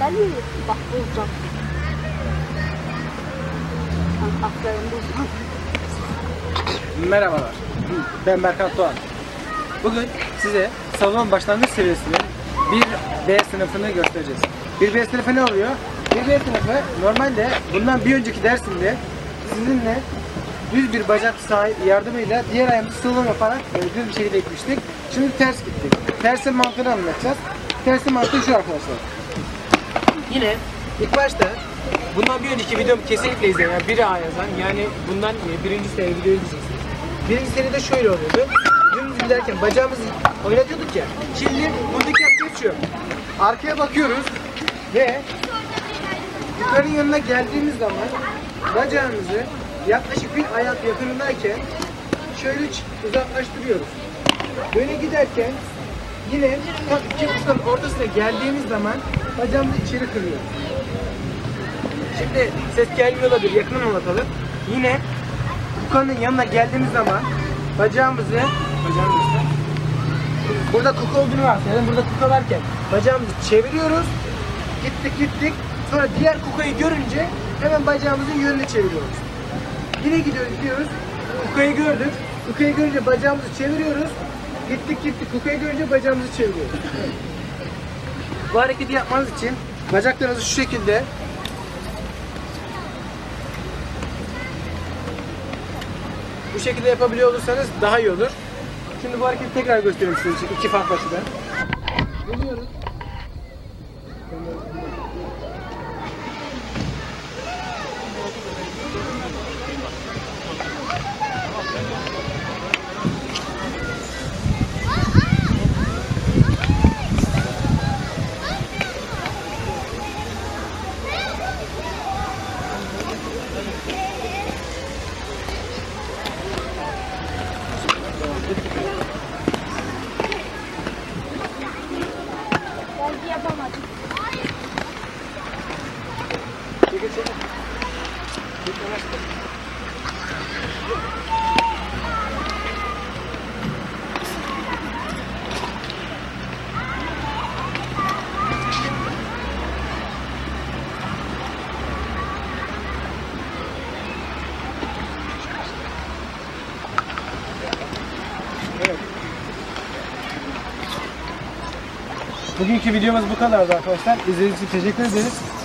mi? Bak bulacağım. Merhabalar. Ben Berkant Doğan. Bugün size salon başlangıç seviyesinin bir B sınıfını göstereceğiz. Bir B sınıfı ne oluyor? Bir B sınıfı normalde bundan bir önceki dersimde sizinle düz bir bacak sahip yardımıyla diğer ayağımızı salon yaparak düz bir şekilde gitmiştik. Şimdi ters gittik. Tersin mantığını anlatacağız. Tersin mantığı şu arkadaşlar. Yine ilk başta bundan bir önceki videomu kesinlikle izleyin. Yani biri A yazan yani bundan e, birinci seri videoyu izleyeceksiniz. Birinci seride şöyle oluyordu. Dümdüz giderken bacağımızı oynatıyorduk ya. Şimdi buradaki hareket şu. Arkaya bakıyoruz ve yukarının yanına geldiğimiz zaman bacağımızı yaklaşık bir ayak yakınındayken şöyle uzaklaştırıyoruz. Böyle giderken yine tam iki kuşların ortasına geldiğimiz zaman bacağımızı içeri kırıyoruz. Şimdi ses gelmiyor olabilir. Yakından anlatalım. Yine kukanın yanına geldiğimiz zaman bacağımızı bacağımızı burada kuka olduğunu varsayalım. Burada kuka varken bacağımızı çeviriyoruz. Gittik gittik. Sonra diğer kukayı görünce hemen bacağımızın yönünü çeviriyoruz. Yine gidiyoruz gidiyoruz. Kukayı gördük. Kukayı görünce bacağımızı çeviriyoruz. Gittik gittik. Kukayı görünce bacağımızı çeviriyoruz. Bu hareketi yapmanız için bacaklarınızı şu şekilde bu şekilde yapabiliyor olursanız daha iyi olur. Şimdi bu hareketi tekrar sizin için iki farklı açıdan. Geliyoruz. Bugünkü videomuz bu kadardı arkadaşlar. İzlediğiniz için teşekkür ederiz.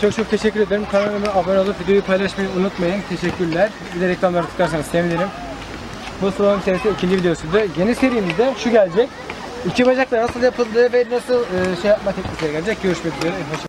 Çok çok teşekkür ederim. Kanalıma abone olup videoyu paylaşmayı unutmayın. Teşekkürler. Bir de reklamları tıklarsanız sevinirim. Bu salon serisi ikinci videosuydu. Yeni serimizde şu gelecek. İki bacakla nasıl yapıldığı ve nasıl e, şey yapma teknikleri gelecek. Görüşmek üzere. Hoşça